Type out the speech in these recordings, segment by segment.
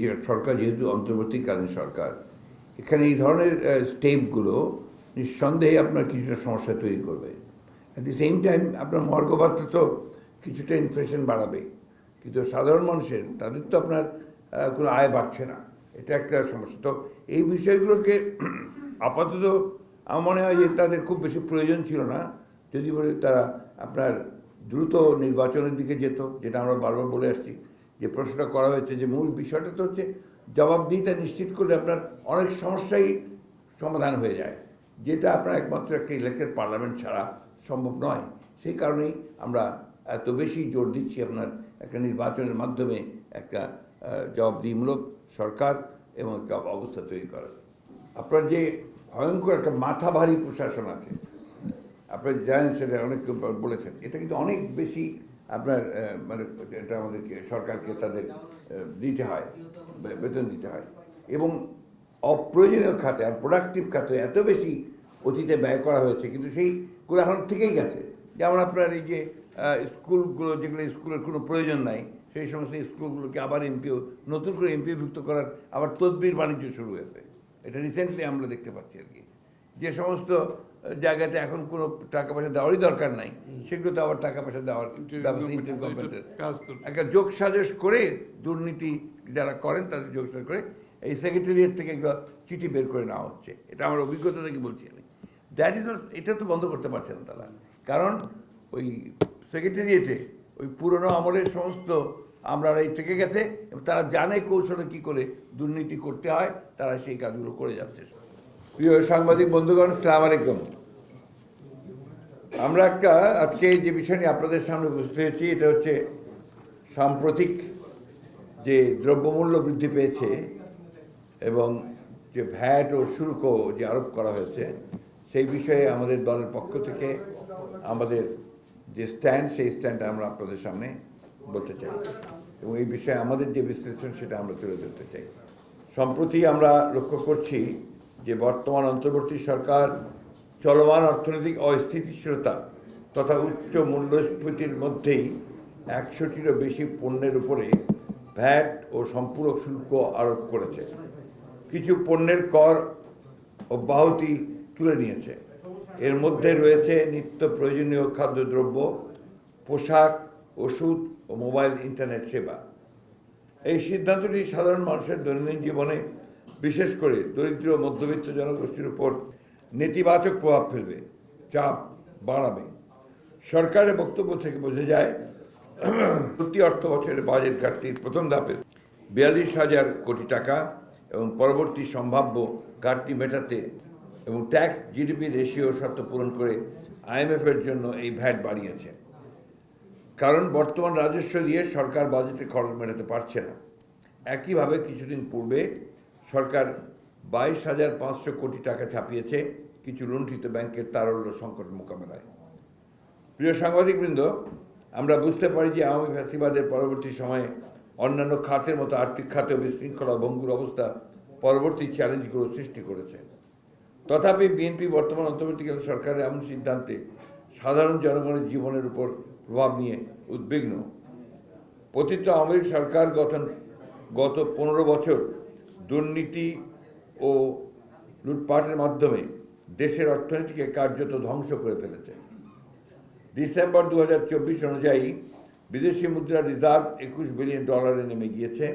যে সরকার যেহেতু অন্তর্বর্তীকালীন সরকার, এখানে এই ধরনের স্টেপগুলো নিঃসন্দেহে আপনার কিছুটা সমস্যা তৈরি করবে। অ্যাট দি সেম টাইম আপনার মর্গপাত্র তো কিছুটা ইনফ্লেশন বাড়াবে। কিন্তু সাধারণ মানুষের, তাদের তো আপনার কোনো আয় বাড়ছে না। এটা একটা সমস্যা। তো এই বিষয়গুলোকে আপাতত আমার মনে হয় যে তাদের খুব বেশি প্রয়োজন ছিল না। যদি বলে তারা আপনার দ্রুত নির্বাচনের দিকে যেত, যেটা আমরা বারবার বলে আসছি যে প্রশ্নটা করা হয়েছে, যে মূল বিষয়টা তো হচ্ছে জবাবদিহিতা নিশ্চিত করলে আপনার অনেক সমস্যাই সমাধান হয়ে যায়। যেটা আপনার একমাত্র একটা ইলেক্টেড পার্লামেন্ট ছাড়া সম্ভব নয়। সেই কারণেই আমরা এত বেশি জোর দিচ্ছি আপনার একটা নির্বাচনের মাধ্যমে একটা জবাবদিহিমূলক সরকার এবং একটা অবস্থা তৈরি করার। আপনার যে ভয়ঙ্কর একটা মাথা ভারী প্রশাসন আছে, আপনার জানেন সেটা অনেক বলেছেন, এটা কিন্তু অনেক বেশি আপনার মানে এটা আমাদেরকে, সরকারকে তাদের দিতে হয় বেতন দিতে হয়। এবং অপ্রয়োজনীয় খাতে আর প্রোডাক্টিভ খাতে এত বেশি অতীতে ব্যয় করা হয়েছে, কিন্তু সেইগুলো এখন থেকেই গেছে। যেমন আপনার এই যে স্কুলগুলো, যেগুলো স্কুলের কোনো প্রয়োজন নাই, সেই সমস্ত স্কুলগুলোকে আবার এমপিও, নতুন করে এমপিভুক্ত করার আবার তদবির বাণিজ্য শুরু হয়েছে। এটা রিসেন্টলি আমরা দেখতে পাচ্ছি আর কি। যে সমস্ত জায়গাতে এখন কোনো টাকা পয়সা দেওয়ারই দরকার নাই। সেগুলো তো আবার টাকা পয়সা দেওয়ার ব্যবস্থা ইন্টার গভর্নমেন্টের একটা যোগ সাজস করে দুর্নীতি যারা করেন তাদের যোগ সাজস করে এই সেক্রেটারিয়েট থেকে এগুলো চিঠি বের করে নেওয়া হচ্ছে। এটা আমার অভিজ্ঞতা থেকে বলছি আমি। দ্যাট ইজ এটা তো বন্ধ করতে পারছে না তারা। কারণ ওই সেক্রেটারিয়েটে ওই পুরনো আমলের সমস্ত আমরা এই থেকে গেছে এবং তারা জানে কৌশলে কী করে দুর্নীতি করতে হয় তারা সেই কাজগুলো করে যাচ্ছে প্রিয় সাংবাদিক বন্ধুগণ, সালাম আলাইকুম। আমরা একটা আজকে যে বিষয় নিয়ে আপনাদের সামনে উপস্থিত হয়েছি, এটা হচ্ছে সাম্প্রতিক যে দ্রব্যমূল্য বৃদ্ধি পেয়েছে এবং যে ভ্যাট ও শুল্ক যে আরোপ করা হয়েছে, সেই বিষয়ে আমাদের দলের পক্ষ থেকে আমাদের যে স্ট্যান্ড, সেই স্ট্যান্ড আমরা আপনাদের সামনে বলতে চাই এবং এই বিষয়ে আমাদের যে বিশ্লেষণ, সেটা আমরা তুলে ধরতে চাই। সম্প্রতি আমরা লক্ষ্য করছি যে বর্তমান অন্তর্বর্তী সরকার চলমান অর্থনৈতিক অস্থিতিশীলতা তথা উচ্চ মূল্যস্ফীতির মধ্যেই একশোটিরও বেশি পণ্যের উপরে ভ্যাট ও সম্পূরক শুল্ক আরোপ করেছে। কিছু পণ্যের কর অব্যাহতি তুলে নিয়েছে। এর মধ্যে রয়েছে নিত্য প্রয়োজনীয় খাদ্যদ্রব্য, পোশাক, ওষুধ ও মোবাইল ইন্টারনেট সেবা। এই সিদ্ধান্তটি সাধারণ মানুষের দৈনন্দিন জীবনে বিশেষ করে দরিদ্র মধ্যবিত্ত জনগোষ্ঠীর উপর নেতিবাচক প্রভাব ফেলবে, চাপ বাড়াবে। সরকারের বক্তব্য থেকে বোঝা যায় প্রতি অর্থ বছরের বাজেট ঘাটতির প্রথম ধাপে বিয়াল্লিশ হাজার কোটি টাকা এবং পরবর্তী সম্ভাব্য ঘাটতি মেটাতে এবং ট্যাক্স জিডিপি রেশিও শর্ত পূরণ করে আইএমএফের জন্য এই ভ্যাট বাড়িয়েছে। কারণ বর্তমান রাজস্ব দিয়ে সরকার বাজেটে খরচ মেটাতে পারছে না। একইভাবে কিছুদিন পূর্বে সরকার বাইশ হাজার পাঁচশো কোটি টাকা ছাপিয়েছে কিছু লুণ্ঠিত ব্যাংকের তারল্য সংকট মোকাবেলায়। প্রিয় সাংবাদিকবৃন্দ, আমরা বুঝতে পারি যে আওয়ামী ফ্যাসিবাদের পরবর্তী সময়ে অন্যান্য খাতের মতো আর্থিক খাতে বিশৃঙ্খলা ভঙ্গুর অবস্থা পরবর্তী চ্যালেঞ্জগুলো সৃষ্টি করেছে। তথাপি বিএনপি বর্তমান অন্তর্বর্তীকালীন সরকারের এমন সিদ্ধান্তে সাধারণ জনগণের জীবনের উপর প্রভাব নিয়ে উদ্বিগ্ন। পতিত আওয়ামী সরকার গঠন গত পনেরো বছর দুর্নীতি ও লুটপাটের মাধ্যমে দেশের অর্থনীতিকে কার্যত ধ্বংস করে ফেলেছে। ডিসেম্বর দু হাজার চব্বিশ অনুযায়ী বিদেশি মুদ্রা রিজার্ভ একুশ বিলিয়ন ডলারে নেমে গিয়েছে।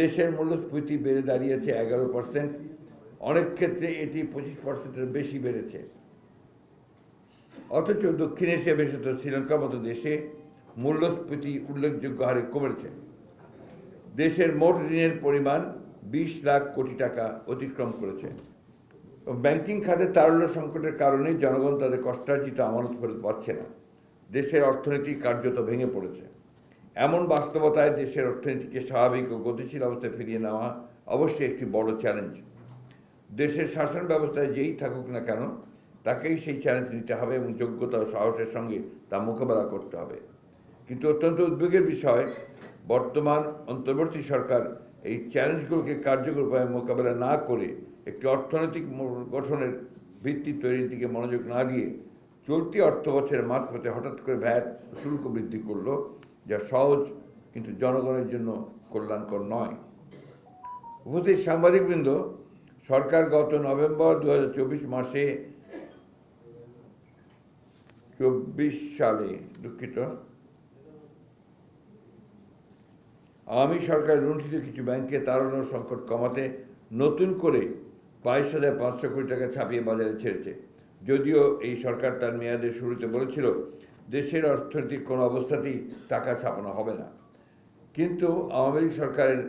দেশের মূল্যস্ফীতি বেড়ে দাঁড়িয়েছে এগারো পার্সেন্ট অনেক ক্ষেত্রে এটি পঁচিশ পার্সেন্টের বেশি বেড়েছে। অথচ দক্ষিণ এশিয়া বিশেষত শ্রীলঙ্কার মতো দেশে মূল্যস্ফীতি উল্লেখযোগ্য হারে কমেছে। দেশের মোট ঋণের পরিমাণ বিশ লাখ কোটি টাকা অতিক্রম করেছে। ব্যাংকিং খাতে তারল্য সংকটের কারণে জনগণ তাদের কষ্টার্জিত আমানত ফেরত পাচ্ছে না। দেশের অর্থনীতি কার্যত ভেঙে পড়েছে। এমন বাস্তবতায় দেশের অর্থনীতিকে স্বাভাবিক ও গতিশীল অবস্থায় ফিরিয়ে নেওয়া অবশ্যই একটি বড় চ্যালেঞ্জ দেশের শাসন ব্যবস্থায় যেই থাকুক না কেন, তাকেই সেই চ্যালেঞ্জ নিতে হবে এবং যোগ্যতা ও সাহসের সঙ্গে তা মোকাবেলা করতে হবে। কিন্তু অত্যন্ত উদ্বেগের বিষয়, বর্তমান অন্তর্বর্তী সরকার এই চ্যালেঞ্জগুলোকে কার্যকর উপায়ে মোকাবেলা না করে একটি অর্থনৈতিক গঠনের ভিত্তি তৈরির দিকে মনোযোগ না দিয়ে চলতি অর্থ বছরের মাঝপথে হঠাৎ করে ভ্যাট শুল্ক বৃদ্ধি করল, যা সহজ কিন্তু জনগণের জন্য কল্যাণকর নয়। উপস্থিত সাংবাদিকবৃন্দ, সরকার গত নভেম্বর দু হাজার চব্বিশ মাসে চব্বিশ সালে দুঃখিত আওয়ামী সরকার লুণ্ঠিত কিছু ব্যাংকে তাড়ানোর সংকট কমাতে নতুন করে বাইশ হাজার পাঁচশো কোটি টাকা ছাপিয়ে বাজারে ছেড়েছে। যদিও এই সরকার তার মেয়াদের শুরুতে বলেছিল, দেশের অর্থনৈতিক কোনো অবস্থাতেই টাকা ছাপানো হবে না। কিন্তু আওয়ামী লীগ সরকারের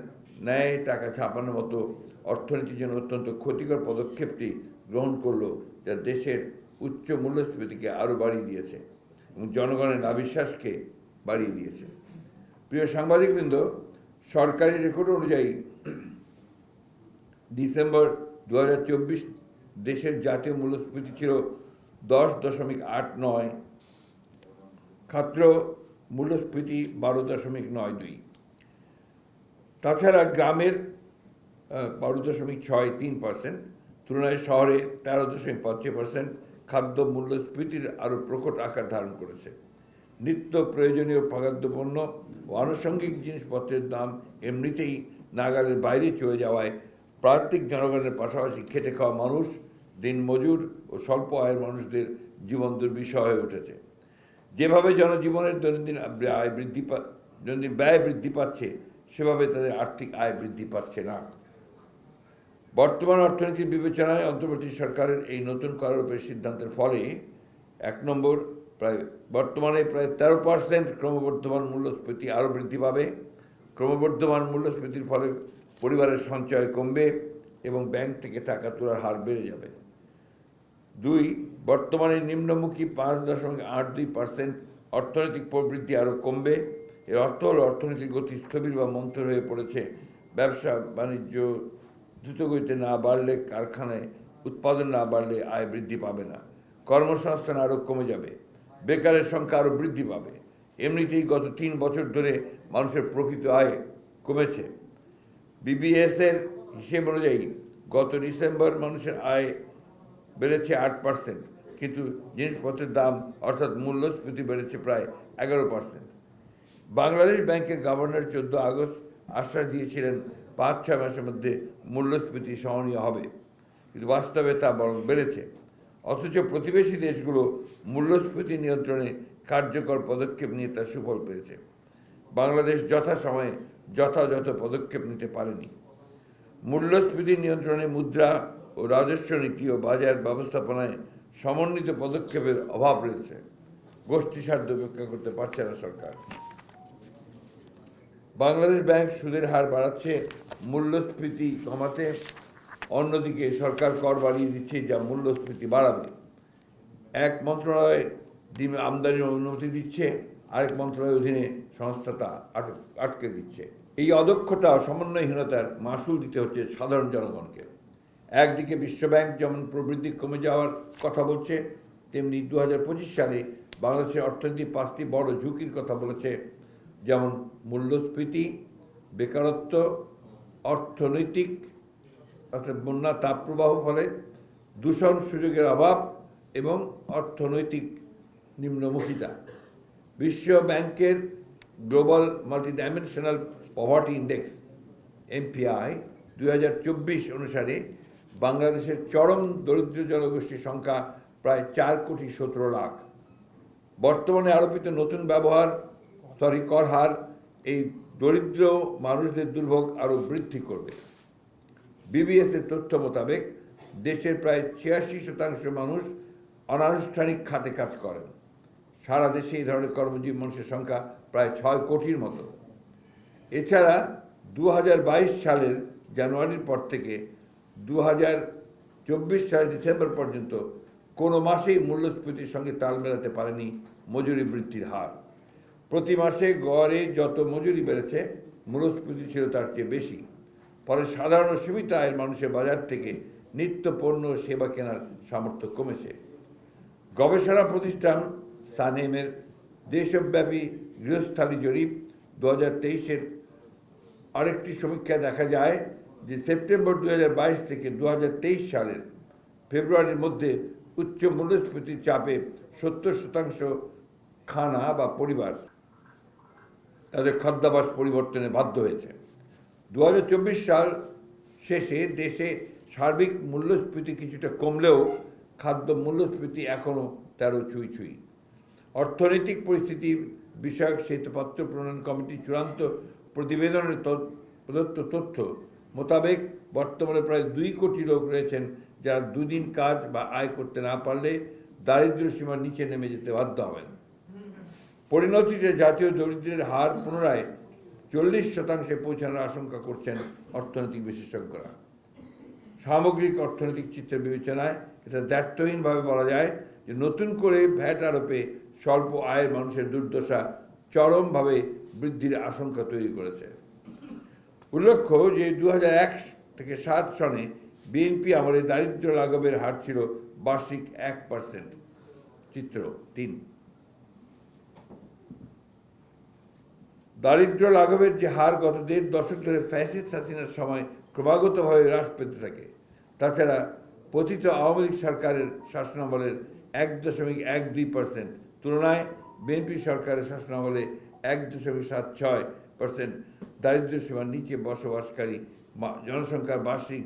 ন্যায় টাকা ছাপানোর মতো অর্থনীতির জন্য অত্যন্ত ক্ষতিকর পদক্ষেপটি গ্রহণ করল, যা দেশের উচ্চ মূল্যস্ফীতিকে আরও বাড়িয়ে দিয়েছে এবং জনগণের অবিশ্বাসকে বাড়িয়ে দিয়েছে। প্রিয় সাংবাদিকবৃন্দ, সরকারি রেকর্ড অনুযায়ী ডিসেম্বর দু হাজার চব্বিশ দেশের জাতীয় মূল্যস্ফীতি ছিল দশ দশমিক আট নয় খাদ্য মূল্যস্ফীতি বারো দশমিক নয় দুই। তাছাড়া গ্রামের বারো দশমিক ছয় তিন পার্সেন্ট, তুলনায় শহরে তেরো দশমিক পাঁচ পার্সেন্ট খাদ্য মূল্যস্ফীতির আরও প্রকট আকার ধারণ করেছে। নিত্য প্রয়োজনীয় খাদ্যপণ্য ও আনুষঙ্গিক জিনিসপত্রের দাম এমনিতেই নাগালের বাইরে চলে যাওয়ায় প্রান্তিক জনগণের পাশাপাশি খেটে খাওয়া মানুষ দিনমজুর ও স্বল্প আয়ের মানুষদের জীবন দুর্বিষহ হয়ে উঠেছে। যেভাবে জনজীবনের দৈনন্দিন আয় বৃদ্ধি পা, দৈনন্দিন ব্যয় বৃদ্ধি পাচ্ছে, সেভাবে তাদের আর্থিক আয় বৃদ্ধি পাচ্ছে না। বর্তমান অর্থনীতির বিবেচনায় অন্তর্বর্তী সরকারের এই নতুন করারোপের সিদ্ধান্তের ফলে এক নম্বর প্রায় বর্তমানে প্রায় তেরো পার্সেন্ট ক্রমবর্ধমান মূল্যস্ফীতি আরও বৃদ্ধি পাবে। ক্রমবর্ধমান মূল্যস্ফীতির ফলে পরিবারের সঞ্চয় কমবে এবং ব্যাংক থেকে টাকা তোলার হার বেড়ে যাবে। দুই, বর্তমানে নিম্নমুখী পাঁচ দশমিক আট দুই পার্সেন্ট অর্থনৈতিক প্রবৃদ্ধি আরও কমবে। এর অর্থ হল অর্থনৈতিক গতি স্থবির বা মন্থর হয়ে পড়েছে। ব্যবসা বাণিজ্য দ্রুতগতিতে না বাড়লে কারখানায় উৎপাদন না বাড়লে আয় বৃদ্ধি পাবে না। কর্মসংস্থান আরও কমে যাবে। বেকারের সংখ্যা আরও বৃদ্ধি পাবে। এমনিতেই গত তিন বছর ধরে মানুষের প্রকৃত আয় কমেছে। বিবিএস এর হিসেব অনুযায়ী গত ডিসেম্বর মানুষের আয় বেড়েছে আট পার্সেন্ট, কিন্তু জিনিসপত্রের দাম অর্থাৎ মূল্যস্ফীতি বেড়েছে প্রায় এগারো পার্সেন্ট। বাংলাদেশ ব্যাংকের গভর্নর চোদ্দ আগস্ট আশ্বাস দিয়েছিলেন, পাঁচ ছয় মাসের মধ্যে মূল্যস্ফীতি সহনীয় হবে, কিন্তু বাস্তবে তা বরং বেড়েছে। অথচ প্রতিবেশী দেশগুলো মূল্যস্ফীতি নিয়ন্ত্রণে কার্যকর পদক্ষেপ নিয়ে তার সুফল পেয়েছে। বাংলাদেশ যথাসময়ে যথাযথ পদক্ষেপ নিতে পারেনি। মূল্যস্ফীতি নিয়ন্ত্রণে মুদ্রা ও রাজস্ব নীতি ও বাজার ব্যবস্থাপনায় সমন্বিত পদক্ষেপের অভাব রয়েছে। গোষ্ঠী স্বার্থ উপেক্ষা করতে পারছে না সরকার। বাংলাদেশ ব্যাংক সুদের হার বাড়াচ্ছে, মূল্যস্ফীতি কমাতে অন্যদিকে সরকার কর বাড়িয়ে দিচ্ছে যা মূল্যস্ফীতি বাড়াবে। এক মন্ত্রণালয় আমদানির অনুমতি দিচ্ছে, আরেক মন্ত্রণালয়ের অধীনে সংস্থা তা আটক দিচ্ছে। এই অদক্ষতা, সমন্বয়হীনতার মাসুল দিতে হচ্ছে সাধারণ জনগণকে। একদিকে বিশ্বব্যাংক যেমন প্রবৃদ্ধি কমে যাওয়ার কথা বলছে, তেমনি দু পঁচিশ সালে বাংলাদেশের অর্থনীতি পাঁচটি বড় ঝুঁকির কথা বলেছে, যেমন মূল্যস্ফীতি, বেকারত্ব, অর্থনৈতিক অর্থাৎ বন্যা তাপপ্রবাহ ফলে দূষণ সুযোগের অভাব এবং অর্থনৈতিক নিম্নমুখিতা। বিশ্ব ব্যাংকের global multidimensional poverty index, MPI দু হাজার চব্বিশ অনুসারে বাংলাদেশের চরম দরিদ্র জনগোষ্ঠীর সংখ্যা প্রায় চার কোটি সতেরো লাখ। বর্তমানে আরোপিত নতুন ব্যবহার, সরি, কর হার এই দরিদ্র মানুষদের দুর্ভোগ আরও বৃদ্ধি করবে। বিবিএস এর তথ্য মোতাবেক দেশের প্রায় ছিয়াশি শতাংশ মানুষ অনানুষ্ঠানিক খাতে কাজ করেন। সারা দেশে এই ধরনের কর্মজীবী মানুষের সংখ্যা প্রায় ছয় কোটির মতো। এছাড়া দু হাজার বাইশ সালের জানুয়ারির পর থেকে দু হাজার চব্বিশ সালের ডিসেম্বর পর্যন্ত কোনো মাসেই মূল্যস্ফীতির সঙ্গে তাল মেলাতে পারেনি মজুরি বৃদ্ধির হার। প্রতি মাসে গড়ে যত মজুরি বেড়েছে, মূল্যস্ফীতি ছিল তার চেয়ে বেশি। ফলে সাধারণ সীমিত আয়ের মানুষের বাজার থেকে নিত্য পণ্য সেবা কেনার সামর্থ্য কমেছে। গবেষণা প্রতিষ্ঠান সানেমের দেশব্যাপী গৃহস্থালী জরিপ দু হাজার তেইশের আরেকটি সমীক্ষায় দেখা যায় যে সেপ্টেম্বর দু হাজার বাইশ থেকে দু হাজার তেইশ সালের ফেব্রুয়ারির মধ্যে উচ্চ মূল্যস্ফীতির চাপে সত্তর শতাংশ খানা বা পরিবার তাদের খাদ্যাভাস পরিবর্তনে বাধ্য হয়েছে। দু হাজার চব্বিশ সাল শেষে দেশে সার্বিক মূল্যস্ফীতি কিছুটা কমলেও খাদ্য মূল্যস্ফীতি এখনও তেরো ছুঁই ছুঁই। অর্থনৈতিক পরিস্থিতি বিষয়ক শ্বেতপত্র প্রণয়ন কমিটির চূড়ান্ত প্রতিবেদনের প্রদত্ত তথ্য মোতাবেক বর্তমানে প্রায় দুই কোটি লোক রয়েছেন যারা দুদিন কাজ বা আয় করতে না পারলে দারিদ্র্য সীমার নিচে নেমে যেতে বাধ্য হবেন। পরিণতিতে জাতীয় দরিদ্রের হার পুনরায় চল্লিশ শতাংশে পৌঁছানোর আশঙ্কা করছেন অর্থনৈতিক বিশেষজ্ঞরা। সামগ্রিক অর্থনৈতিক চিত্রের বিবেচনায় এটা দায়িত্বহীনভাবে বলা যায় যে নতুন করে ভ্যাট আরোপে স্বল্প আয়ের মানুষের দুর্দশা চরমভাবে বৃদ্ধির আশঙ্কা তৈরি করেছে। উল্লেখ্য যে দু হাজার এক থেকে সাত সনে বিএনপি আমলে দারিদ্র লাঘবের হার ছিল বার্ষিক এক পার্সেন্ট, চিত্র তিন। দারিদ্র্য লাঘবের যে হার গত দেড় দশক ধরে ফ্যাসিস্ট হাসিনার সময় ক্রমাগতভাবে হ্রাস পেতে থাকে। তাছাড়া পতিত আওয়ামী লীগ সরকারের শাসনামলের এক দশমিক এক দুই পার্সেন্ট তুলনায় বিএনপি সরকারের শাসনামলে এক দশমিক সাত ছয় পার্সেন্ট দারিদ্র্য সীমার নিচে বসবাসকারী জনসংখ্যার বার্ষিক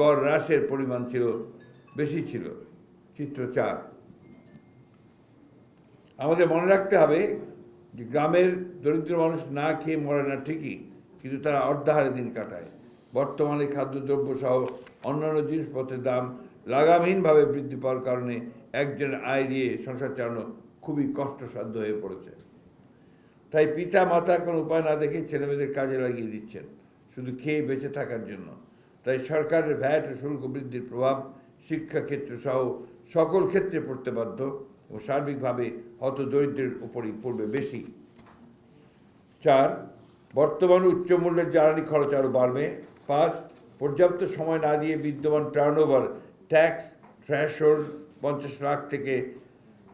গড় হ্রাসের পরিমাণ ছিল, বেশি ছিল। চিত্র চার। আমাদের মনে রাখতে হবে যে গ্রামের দরিদ্র মানুষ না খেয়ে মরে না ঠিকই, কিন্তু তারা অর্ধাহারে দিন কাটায়। বর্তমানে খাদ্যদ্রব্য সহ অন্যান্য জিনিসপত্রের দাম লাগামহীনভাবে বৃদ্ধি পাওয়ার কারণে একজন আয় দিয়ে সংসার চালানো খুবই কষ্টসাধ্য হয়ে পড়েছে। তাই পিতা মাতা কোনো উপায় না দেখে ছেলেমেয়েদের কাজে লাগিয়ে দিচ্ছেন, শুধু খেয়ে বেঁচে থাকার জন্য। তাই সরকারের ভ্যাট শুল্ক বৃদ্ধির প্রভাব শিক্ষাক্ষেত্র সহ সকল ক্ষেত্রে পড়তে বাধ্য। ও সার্বিকভাবে হত দরিদ্রের উপরই পড়বে বেশি। চার, বর্তমান উচ্চ মূল্যের জ্বালানি খরচ আরও বাড়বে। পাঁচ, পর্যাপ্ত সময় না দিয়ে বিদ্যমান টার্ন ওভার ট্যাক্স থ্র্যাশহোল্ড পঞ্চাশ লাখ থেকে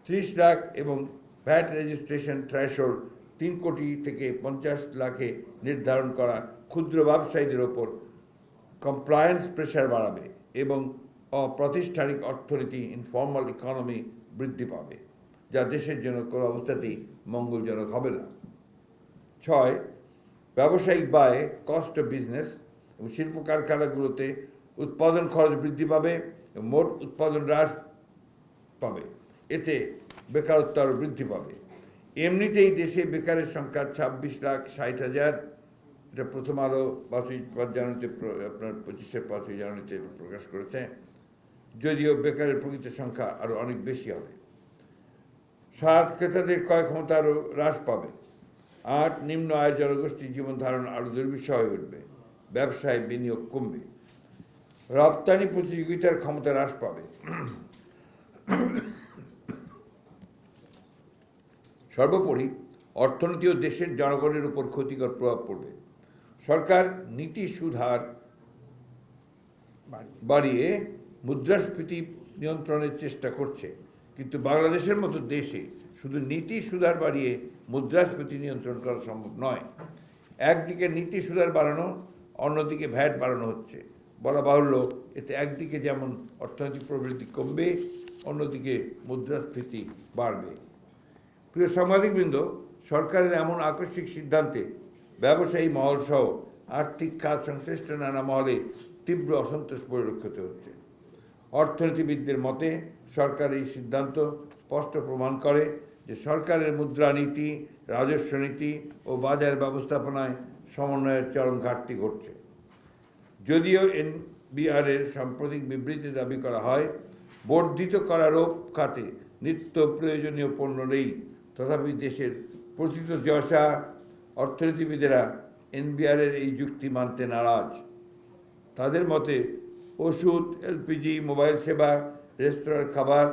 ত্রিশ লাখ এবং ভ্যাট রেজিস্ট্রেশন থ্র্যাশহোল্ড তিন কোটি থেকে পঞ্চাশ লাখে নির্ধারণ করা ক্ষুদ্র ব্যবসায়ীদের ওপর কমপ্লায়েন্স প্রেশার বাড়াবে এবং অপ্রাতিষ্ঠানিক অর্থনীতি ইনফর্মাল ইকোনমি বৃদ্ধি পাবে, যা দেশের জন্য কোনো অবস্থাতেই মঙ্গলজনক হবে না। ছয়, ব্যবসায়িক ব্যয় কস্ট অফ বিজনেস এবং শিল্প কারখানাগুলোতে উৎপাদন খরচ বৃদ্ধি পাবে মোট উৎপাদন হ্রাস পাবে। এতে বেকারত্ব আরও বৃদ্ধি পাবে। এমনিতেই দেশে বেকারের সংখ্যা ছাব্বিশ লাখ ষাট হাজার। এটা প্রথম আলো পাঁচই পাঁচ জানুয়ারিতে আপনার পঁচিশে পাঁচই জানুয়ারিতে প্রকাশ করেছে। যদিও বেকারের প্রকৃত সংখ্যা আরও অনেক বেশি হবে। সাত ক্রেতাদের ক্রয় ক্ষমতা আরও হ্রাস পাবে। আট নিম্ন আয় জনগোষ্ঠীর জীবন ধারণ আরও দুর্বিষহ হয়ে উঠবে। ব্যবসায় বিনিয়োগ কমবে। রপ্তানি প্রতিযোগিতার ক্ষমতা হ্রাস পাবে। সর্বোপরি অর্থনীতি ও দেশের জনগণের উপর ক্ষতিকর প্রভাব পড়বে। সরকার নীতি সুধার বাড়িয়ে মুদ্রাস্ফীতি নিয়ন্ত্রণের চেষ্টা করছে, কিন্তু বাংলাদেশের মতো দেশে শুধু নীতি সুধার বাড়িয়ে মুদ্রাস্ফীতি নিয়ন্ত্রণ করা সম্ভব নয়। একদিকে নীতি সুধার বাড়ানো, অন্যদিকে ভ্যাট বাড়ানো হচ্ছে। বলা বাহুল্য, এতে একদিকে যেমন অর্থনৈতিক প্রবৃদ্ধি কমবে, অন্যদিকে মুদ্রাস্ফীতি বাড়বে। প্রিয় সাংবাদিকবৃন্দ, সরকারের এমন আকস্মিক সিদ্ধান্তে ব্যবসায়ী মহল সহ আর্থিক কাজ সংশ্লিষ্ট নানা মহলে তীব্র অসন্তোষ পরিলক্ষিত হচ্ছে। অর্থনীতিবিদদের মতে, সরকার এই সিদ্ধান্ত স্পষ্ট প্রমাণ করে যে সরকারের মুদ্রানীতি রাজস্ব নীতি ও বাজার ব্যবস্থাপনায় সমন্বয়ের চরম ঘাটতি ঘটছে। যদিও এনবিআরের সাম্প্রতিক বিবৃতি দাবি করা হয়, বর্ধিত করারোপ খাতে নিত্য প্রয়োজনীয় পণ্য নেই। তথাপি দেশের প্রথিত যশা, অর্থনীতিবিদেরা এনবিআরের এই যুক্তি মানতে নারাজ। তাদের মতে ওষুধ, এলপিজি, মোবাইল সেবা, রেস্তোরাঁর খাবার,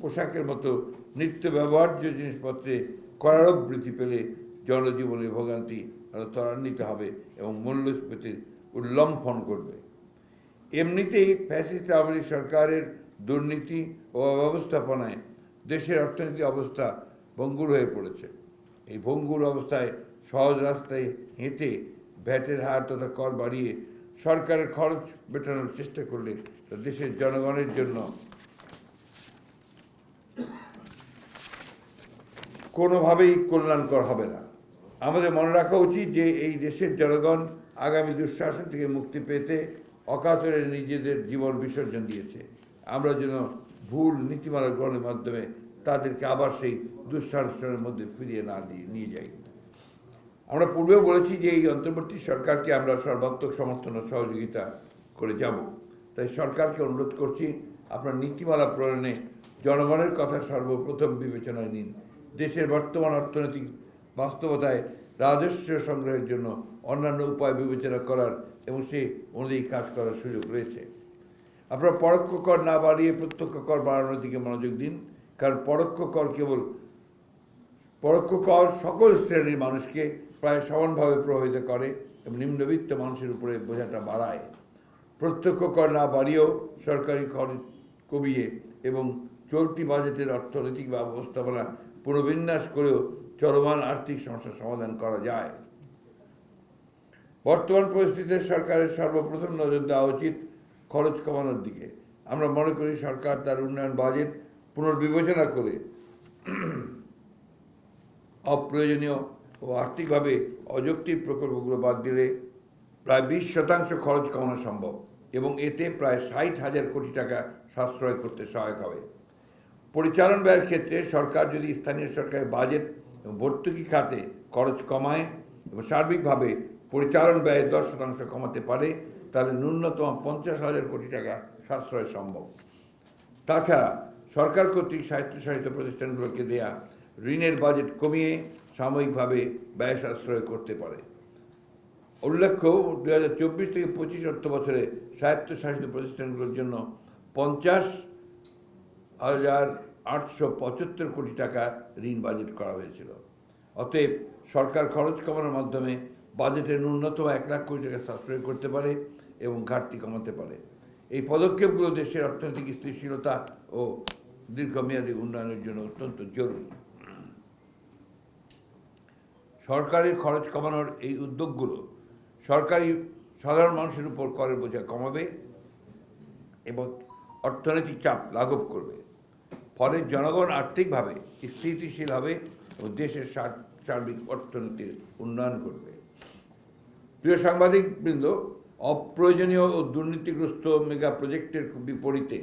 পোশাকের মতো নিত্য ব্যবহার্য জিনিসপত্রে করারোপ বৃদ্ধি পেলে জনজীবনের ভোগান্তি আরও ত্বরান্বিত হবে এবং মূল্যস্ফীতির উল্লম্ফন করবে এমনিতেই ফ্যাসিস্ট আওয়ামী সরকারের দুর্নীতি ও অব্যবস্থাপনায় দেশের অর্থনৈতিক অবস্থা ভঙ্গুর হয়ে পড়েছে। এই ভঙ্গুর অবস্থায় সহজ রাস্তায় হেঁটে ভ্যাটের হার তথা কর বাড়িয়ে সরকারের খরচ মেটানোর চেষ্টা করলে দেশের জনগণের জন্য কোনোভাবেই কল্যাণকর হবে না। আমাদের মনে রাখা উচিত যে এই দেশের জনগণ আগামী দুঃশাসন থেকে মুক্তি পেতে অকাতরে নিজেদের জীবন বিসর্জন দিয়েছে। আমরা যেন ভুল নীতিমালা গ্রহণের মাধ্যমে তাদেরকে আবার সেই দুঃসাহসের মধ্যে ফিরিয়ে না দিয়ে, নিয়ে যাই। আমরা পূর্বেও বলেছি যে এই অন্তর্বর্তী সরকারকে আমরা সর্বাত্মক সমর্থন ও সহযোগিতা করে যাব। তাই সরকারকে অনুরোধ করছি, আপনার নীতিমালা প্রণয়নে জনগণের কথা সর্বপ্রথম বিবেচনায় নিন। দেশের বর্তমান অর্থনৈতিক বাস্তবতায় রাজস্ব সংগ্রহের জন্য অন্যান্য উপায় বিবেচনা করার এবং সে অনুযায়ী কাজ করার সুযোগ রয়েছে। আপনারা পরোক্ষ কর না বাড়িয়ে প্রত্যক্ষ কর বাড়ানোর দিকে মনোযোগ দিন, কারণ পরোক্ষ কর কেবল, পরোক্ষ কর সকল শ্রেণির মানুষকে প্রায় সমানভাবে প্রভাবিত করে এবং নিম্নবিত্ত মানুষের উপরে বোঝাটা বাড়ায়। প্রত্যক্ষ কর না বাড়িয়েও সরকারি খরচ কমিয়ে এবং চলতি বাজেটের অর্থনৈতিক ব্যবস্থাপনা পুনর্বিন্যাস করেও চলমান আর্থিক সমস্যার সমাধান করা যায়। বর্তমান পরিস্থিতিতে সরকারের সর্বপ্রথম নজর দেওয়া উচিত খরচ কমানোর দিকে। আমরা মনে করি সরকার তার উন্নয়ন বাজেট পুনর্বিবেচনা করে অপ্রয়োজনীয় ও আর্থিকভাবে অযৌক্তিক প্রকল্পগুলো বাদ দিলে প্রায় বিশ শতাংশ খরচ কমানো সম্ভব এবং এতে প্রায় ষাট হাজার কোটি টাকা সাশ্রয় করতে সহায়ক হবে। পরিচালন ব্যয়ের ক্ষেত্রে সরকার যদি স্থানীয় সরকারের বাজেট ভর্তুকি খাতে খরচ কমায় এবং সার্বিকভাবে পরিচালন ব্যয় দশ শতাংশ কমাতে পারে, তাহলে ন্যূনতম পঞ্চাশ হাজার কোটি টাকা সাশ্রয় সম্ভব। তাছাড়া সরকার কর্তৃক স্বায়ত্তশাসিত প্রতিষ্ঠানগুলোকে দেয়া ঋণের বাজেট কমিয়ে সাময়িকভাবে ব্যয় সাশ্রয় করতে পারে। উল্লেখ্য দু হাজার চব্বিশ থেকে পঁচিশ অর্থ বছরে স্বায়ত্তশাসিত প্রতিষ্ঠানগুলোর জন্য পঞ্চাশ হাজার আটশো পঁচাত্তর কোটি টাকা ঋণ বাজেট করা হয়েছিল। অতএব সরকার খরচ কমানোর মাধ্যমে বাজেটের ন্যূনতম এক লাখ কোটি টাকা সাশ্রয় করতে পারে এবং ঘাটতি কমাতে পারে। এই পদক্ষেপগুলো দেশের অর্থনৈতিক স্থিতিশীলতা ও দীর্ঘমেয়াদী উন্নয়নের জন্য অত্যন্ত জরুরি। সরকারের খরচ কমানোর এই উদ্যোগগুলো সরকারি সাধারণ মানুষের উপর করের বোঝা কমাবে এবং অর্থনৈতিক চাপ লাঘব করবে। ফলে জনগণ আর্থিকভাবে স্থিতিশীল হবে ও দেশের সার্বিক অর্থনীতির উন্নয়ন করবে প্রিয় সাংবাদিকবৃন্দ, অপ্রয়োজনীয় ও দুর্নীতিগ্রস্ত মেগা প্রজেক্টের বিপরীতে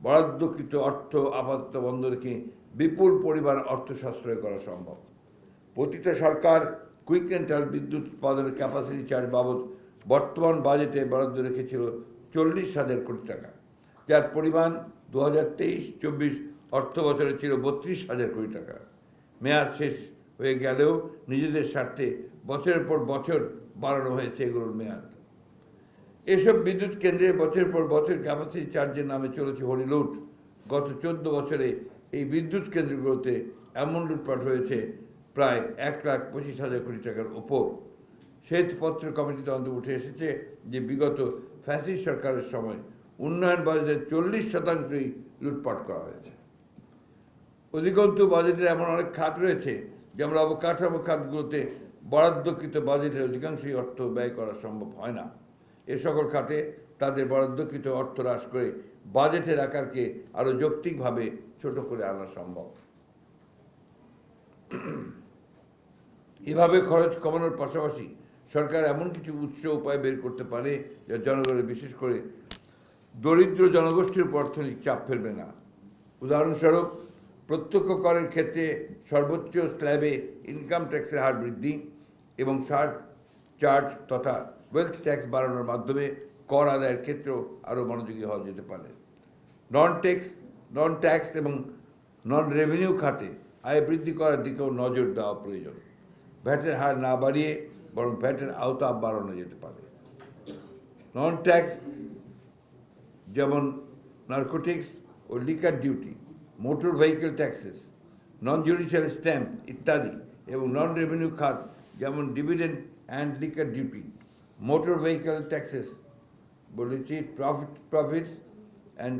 বরাদ্দকৃত অর্থ আপাতত বন্ধ রেখে বিপুল পরিমাণ অর্থ সাশ্রয় করা সম্ভব। প্রতিটা সরকার কুইক রেন্টাল বিদ্যুৎ উৎপাদনের ক্যাপাসিটি চার্জ বাবদ বর্তমান বাজেটে বরাদ্দ রেখেছিল চল্লিশ হাজার কোটি টাকা। যার পরিমাণ দু হাজার তেইশ, চব্বিশ অর্থ বছরে ছিল বত্রিশ হাজার কোটি টাকা। মেয়াদ শেষ হয়ে গেলেও নিজেদের স্বার্থে বছরের পর বছর বাড়ানো হয়েছে এগুলোর মেয়াদ। এসব বিদ্যুৎ কেন্দ্রে বছরের পর বছর ক্যাপাসিটি চার্জের নামে চলেছে হরিলুট গত চোদ্দ বছরে এই বিদ্যুৎ কেন্দ্রগুলোতে এমন লুটপাট হয়েছে প্রায় এক লাখ পঁচিশ হাজার কোটি টাকার ওপর শ্বেতপত্র কমিটিতে অন্তর উঠে এসেছে যে বিগত ফ্যাসিস সরকারের সময় উন্নয়ন বাজেটের চল্লিশ শতাংশই লুটপাট করা হয়েছে। অধিকন্তু বাজেটের এমন অনেক খাত রয়েছে যেমন অবকাঠামো খাতগুলোতে বরাদ্দকৃত বাজেটের অধিকাংশই অর্থ ব্যয় করা সম্ভব হয় না। এ সকল খাতে তাদের বরাদ্দকৃত অর্থ হ্রাস করে বাজেটের আকারকে আরও যৌক্তিকভাবে ছোট করে আনা সম্ভব। এভাবে খরচ কমানোর পাশাপাশি সরকার এমন কিছু উৎস উপায় বের করতে পারে যা জনগণের বিশেষ করে দরিদ্র জনগোষ্ঠীর উপর অর্থনৈতিক চাপ ফেলবে না। উদাহরণস্বরূপ প্রত্যক্ষ করের ক্ষেত্রে সর্বোচ্চ স্ল্যাবে ইনকাম ট্যাক্সের হার বৃদ্ধি এবং সার চার্জ তথা ওয়েলথ ট্যাক্স বাড়ানোর মাধ্যমে কর আদায়ের ক্ষেত্রেও আরও মনোযোগী হওয়া যেতে পারে। নন ট্যাক্স নন ট্যাক্স এবং নন রেভিনিউ খাতে আয় বৃদ্ধি করার দিকেও নজর দেওয়া প্রয়োজন। ভ্যাটের হার না বাড়িয়ে বরং ভ্যাটের আওতা বাড়ানো যেতে পারে। নন ট্যাক্স যেমন নার্কোটিক্স ও liquor duty motor vehicle taxes non judicial stamp ইত্যাদি এবং নন রেভিনিউ খাত যেমন dividend and liquor duty motor vehicle taxes বলেছি প্রফিট প্রফিটস অ্যান্ড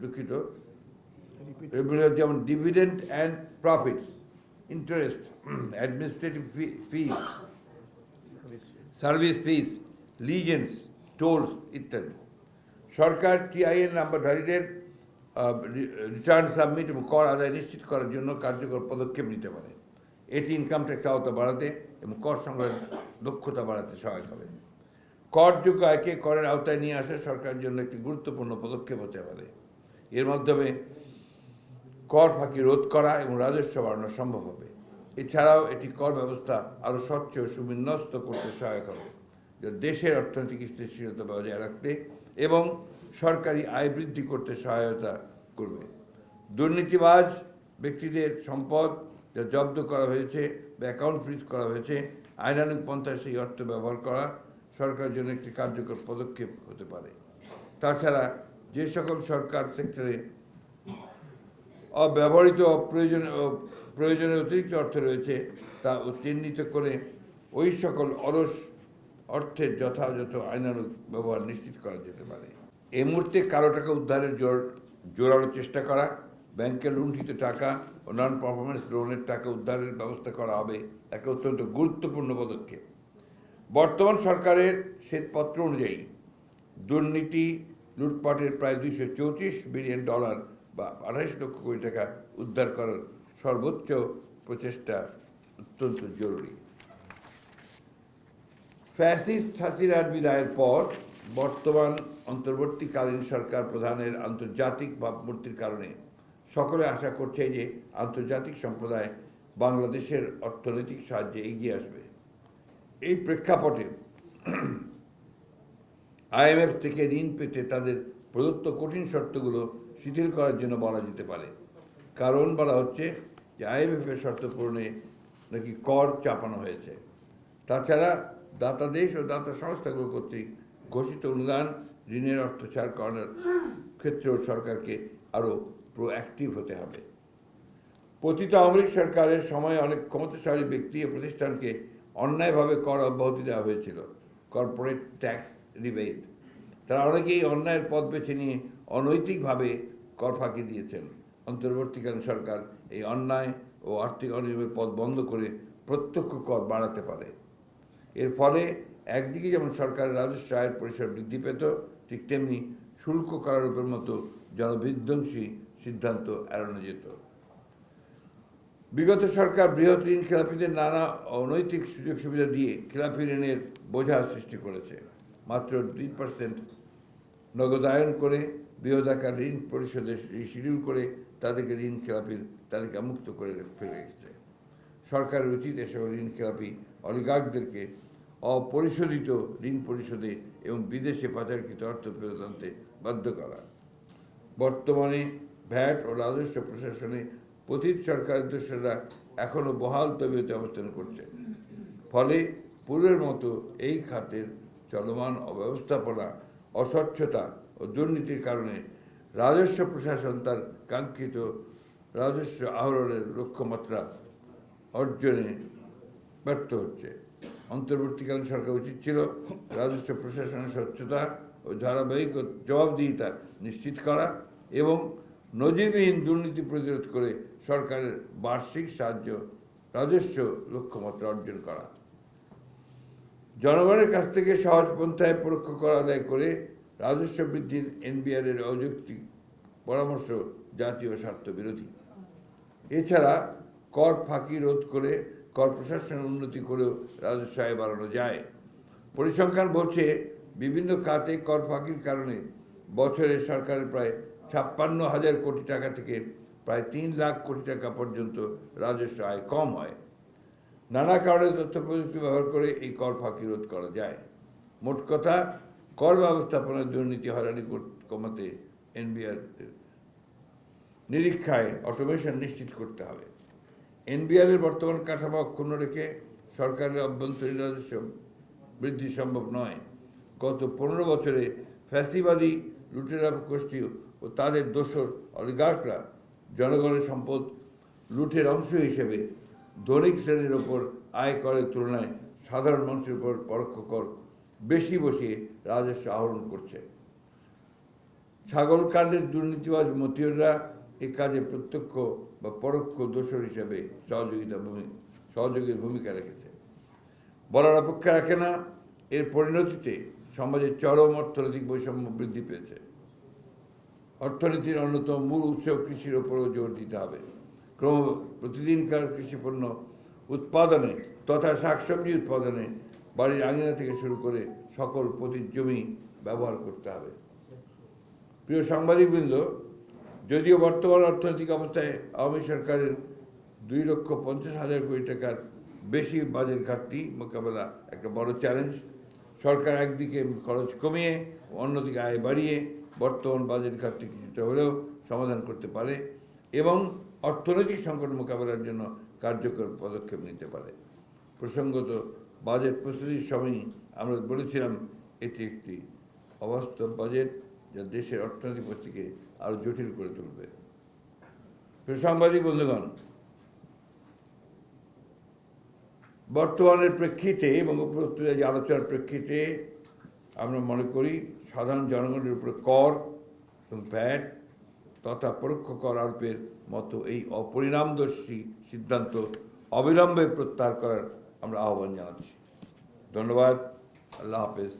দুঃখিত যেমন dividend and profits interest administrative fees service fees licence tolls ইত্যাদি সরকার TIN নাম্বারধারীদের রিটার্ন সাবমিট এবং কর আদায় নিশ্চিত করার জন্য কার্যকর পদক্ষেপ নিতে পারে। এটি ইনকাম ট্যাক্স আওতা বাড়াতে এবং কর সংগ্রহের দক্ষতা বাড়াতে সহায়ক হবে করযোগ্য আয়কে করের আওতায় নিয়ে আসা সরকারের জন্য একটি গুরুত্বপূর্ণ পদক্ষেপ হতে পারে। এর মাধ্যমে কর ফাঁকি রোধ করা এবং রাজস্ব বাড়ানো সম্ভব হবে। এছাড়াও এটি কর ব্যবস্থা আরও স্বচ্ছ ও সুবিন্যস্ত করতে সহায়ক হবে, যা দেশের অর্থনৈতিক স্থিতিশীলতা বজায় রাখতে এবং সরকারি আয় বৃদ্ধি করতে সহায়তা করবে। দুর্নীতিবাজ ব্যক্তিদের সম্পদ যা জব্দ করা হয়েছে বা অ্যাকাউন্ট ফ্রিজ করা হয়েছে, আইনানুগ পন্থায় সেই অর্থ ব্যবহার করা সরকারের জন্য একটি কার্যকর পদক্ষেপ হতে পারে। তাছাড়া যে সকল সরকার সেক্টরে অব্যবহৃত অপ্রয়োজন প্রয়োজনের অতিরিক্ত অর্থ রয়েছে তা চিহ্নিত করে ওই সকল অলস অর্থের যথাযথ আইনানুগ ব্যবহার নিশ্চিত করা যেতে পারে। এই মুহূর্তে কারও টাকা উদ্ধারের জোর, জোরালো চেষ্টা করা, ব্যাংকের লুণ্ঠিত টাকা ও নন পারফরমেন্স লোনের টাকা উদ্ধারের ব্যবস্থা করা হবে একটা অত্যন্ত গুরুত্বপূর্ণ পদক্ষেপ। বর্তমান সরকারের শ্বেতপত্র অনুযায়ী দুর্নীতি, লুটপাটের প্রায় দুইশো চৌত্রিশ বিলিয়ন ডলার বা আড়াইশ লক্ষ কোটি টাকা উদ্ধার করার সর্বোচ্চ প্রচেষ্টা অত্যন্ত জরুরি। ফ্যাসিস্ট হাসিনার বিদায়ের পর বর্তমান অন্তর্বর্তীকালীন সরকার প্রধানের আন্তর্জাতিক ভাবমূর্তির কারণে সকলে আশা করছে যে আন্তর্জাতিক সম্প্রদায় বাংলাদেশের অর্থনৈতিক সাহায্যে এগিয়ে আসবে। এই প্রেক্ষাপটে আইএমএফ থেকে ঋণ পেতে তাদের প্রদত্ত কঠিন শর্তগুলো শিথিল করার জন্য বলা যেতে পারে। কারণ বলা হচ্ছে যে আইএমএফের শর্ত পূরণে নাকি কর চাপানো হয়েছে। তাছাড়া দাতা দেশ ও দাতা সংস্থাগুলো কর্তৃক ঘোষিত অনুদান, ঋণের অর্থ ছাড় করানোর ক্ষেত্রেও সরকারকে আরও প্রোঅ্যাক্টিভ হতে হবে। পতিত আওয়ামী সরকারের সময় অনেক ক্ষমতাশালী ব্যক্তি ও প্রতিষ্ঠানকে অন্যায়ভাবে কর অব্যাহতি দেওয়া হয়েছিল কর্পোরেট ট্যাক্স রিবেট তারা অনেকেই অন্যায়ের পথ বেছে নিয়ে অনৈতিকভাবে কর ফাঁকি দিয়েছেন। অন্তর্বর্তীকালীন সরকার এই অন্যায় ও আর্থিক অনিয়মের পথ বন্ধ করে প্রত্যক্ষ কর বাড়াতে পারে। এর ফলে একদিকে যেমন সরকারের রাজস্ব আয়ের পরিসর বৃদ্ধি পেত, ঠিক তেমনি শুল্ক কারারোপের মতো জনবিধ্বংসী সিদ্ধান্ত এড়ানো যেত। বিগত সরকার বৃহৎ ঋণ খেলাপিদের নানা অনৈতিক সুযোগ সুবিধা দিয়ে খেলাপি ঋণের বোঝা সৃষ্টি করেছে। মাত্র দুই পার্সেন্ট নগদায়ন করে বৃহদাকার ঋণ পরিশোধের শিডিউল করে তাদেরকে ঋণ খেলাপির তালিকা মুক্ত করে ফেলে রেখেছে সরকারের উচিত এসব ঋণ খেলাপি অলিগার্কদেরকে অপরিশোধিত ঋণ পরিশোধে এবং বিদেশে পাচারকৃত অর্থ ফেরত আনতে বাধ্য করা। বর্তমানে ভ্যাট ও রাজস্ব প্রশাসনে পতিত সরকারের দোষরা এখনও বহাল তবিয়তে অবস্থান করছে। ফলে পূর্বের মতো এই খাতের চলমান অব্যবস্থাপনা, অস্বচ্ছতা ও দুর্নীতির কারণে রাজস্ব প্রশাসন তার কাঙ্ক্ষিত রাজস্ব আহরণের লক্ষ্যমাত্রা অর্জনে ব্যর্থ হচ্ছে। অন্তর্বর্তীকালীন সরকার উচিত ছিল রাজস্ব প্রশাসনের স্বচ্ছতা ও ধারাবাহিক জবাবদিহিতা নিশ্চিত করা এবং নজিরবিহীন দুর্নীতি প্রতিরোধ করে সরকারের বার্ষিক সাহায্য, রাজস্ব লক্ষ্যমাত্রা অর্জন করা। জনগণের কাছ থেকে সহজ পন্থায় পরোক্ষ কর আদায় করে রাজস্ব বৃদ্ধির এনবিআর এর অযৌক্তিক পরামর্শ জাতীয় স্বার্থ বিরোধী। এছাড়া কর ফাঁকি রোধ করে কর প্রশাসনের উন্নতি করেও রাজস্ব আয় বাড়ানো যায়। পরিসংখ্যান বলছে, বিভিন্ন খাতে কর ফাঁকির কারণে বছরে সরকারের প্রায় ছাপ্পান্ন হাজার কোটি টাকা থেকে প্রায় তিন লাখ কোটি টাকা পর্যন্ত রাজস্ব আয় কম হয়। নানা কারণে তথ্য প্রযুক্তি ব্যবহার করে এই কর ফাঁকি রোধ করা যায়। মোট কথা কর ব্যবস্থাপনার দুর্নীতি, হয়রানি কমাতে এনবিআর নিরীক্ষায় অটোমেশন নিশ্চিত করতে হবে। এনবিআর এর বর্তমান কাঠামো অক্ষুণ্ণ রেখে সরকারের অভ্যন্তরীণ রাজস্ব বৃদ্ধি সম্ভব নয়। গত পনেরো বছরে ফ্যাসিবাদী লুটেরা গোষ্ঠী ও তাদের দোসর অলিগার্করা জনগণের সম্পদ লুটের অংশ হিসেবে ধনিক শ্রেণির ওপর আয় করের তুলনায় সাধারণ মানুষের উপর পরোক্ষ কর বেশি বসিয়ে রাজস্ব আহরণ করছে। ছাগল কাণ্ডের দুর্নীতিবাজ মতিয়ররা এ কাজে প্রত্যক্ষ বা পরোক্ষ দোষর হিসেবে সহযোগিতা ভূমি, সহযোগীর ভূমিকা রেখেছে। বলার অপেক্ষা রাখে না, এর পরিণতিতে সমাজের চরম অর্থনৈতিক বৈষম্য বৃদ্ধি পেয়েছে। অর্থনীতির অন্যতম মূল উৎস কৃষির ওপরও জোর দিতে হবে। ক্রম প্রতিদিনকার কৃষিপণ্য উৎপাদনে তথা শাকসবজি উৎপাদনে বাড়ির আঙিনা থেকে শুরু করে সকল পতির জমি ব্যবহার করতে হবে। প্রিয় সাংবাদিকবৃন্দ, যদিও বর্তমান অর্থনৈতিক অবস্থায় আওয়ামী সরকারের দুই লক্ষ পঞ্চাশ হাজার কোটি টাকার বেশি বাজেট ঘাটতি মোকাবেলা একটা বড় চ্যালেঞ্জ সরকার একদিকে খরচ কমিয়ে, অন্যদিকে আয় বাড়িয়ে বর্তমান বাজেট ঘাটতি কিছুটা হলেও সমাধান করতে পারে এবং অর্থনৈতিক সংকট মোকাবেলার জন্য কার্যকর পদক্ষেপ নিতে পারে। প্রসঙ্গত বাজেট প্রস্তুতির সময়ই আমরা বলেছিলাম, এটি একটি অবাস্তব বাজেট যা দেশের অর্থনৈতিক পরিস্থিতিকে আরও জটিল করে তুলবে। সাংবাদিক বন্ধুগণ, বর্তমানের প্রেক্ষিতে এবং যে আলোচনার প্রেক্ষিতে আমরা মনে করি, সাধারণ জনগণের উপরে কর এবং ভ্যাট তথা পরোক্ষ কর আরোপের মতো এই অপরিণামদর্শী সিদ্ধান্ত অবিলম্বে প্রত্যাহার করার আমরা আহ্বান জানাচ্ছি। ধন্যবাদ। আল্লাহ হাফেজ।